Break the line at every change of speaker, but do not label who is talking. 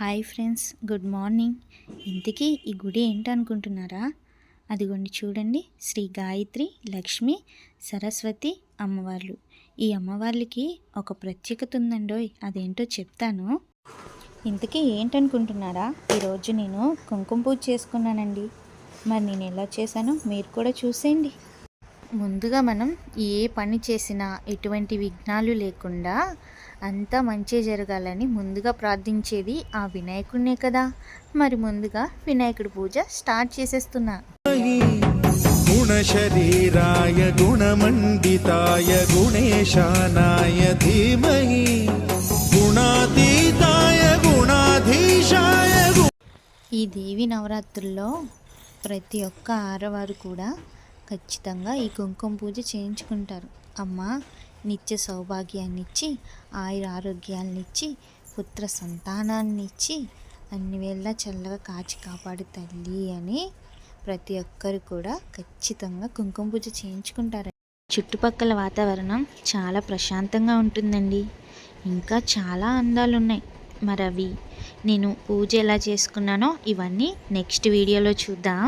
Hi friends good morning. ఇంతకీ ఈ గుడి ఏంటనుకుంటున్నారా? అదిగోండి చూడండి శ్రీ గాయత్రి లక్ష్మి సరస్వతి అమ్మవార్లు. ఈ అమ్మవార్లకి ఒక ప్రత్యేకత ఉందండోయ్ అదేంటో చెప్తాను. ఇంతకీ ఏంటనుకుంటున్నారా? ఈరోజు నేను కుంకుమ పూజ చేసుకున్నానండి. మరి నేను ఎలా చేశానో మీరు కూడా చూసేయండి. ముందుగా మనం ఏ పని చేసినా ఎటువంటి విఘ్నాలు లేకుండా అంతా మంచి జరగాలని ముందుగా ప్రార్థించేది ఆ వినాయకుడినే కదా. మరి ముందుగా వినాయకుడి పూజ స్టార్ట్ చేసేస్తున్నా.
గుణశరీరాయ గుణమండితాయ గుణేశానాయ ధీమహి. గుణాతీతాయ గుణాధీశాయ
ఈ దేవి నవరాత్రుల్లో ప్రతి ఒక్క ఆరవారు కూడా ఖచ్చితంగా ఈ కుంకుమ పూజ చేయించుకుంటారు. అమ్మ నిత్య సౌభాగ్యాన్ని ఇచ్చి ఆయుర ఆరోగ్యాలను ఇచ్చి పుత్ర సంతానాన్ని ఇచ్చి అన్ని వేళ చల్లగా కాచి కాపాడు తల్లి అని ప్రతి ఒక్కరు కూడా ఖచ్చితంగా కుంకుమ పూజ చేయించుకుంటారు చుట్టుపక్కల వాతావరణం చాలా ప్రశాంతంగా ఉంటుందండి. ఇంకా చాలా అందాలు ఉన్నాయి మరి అవి నేను పూజ ఎలా చేసుకున్నానో ఇవన్నీ నెక్స్ట్ వీడియోలో చూద్దాం.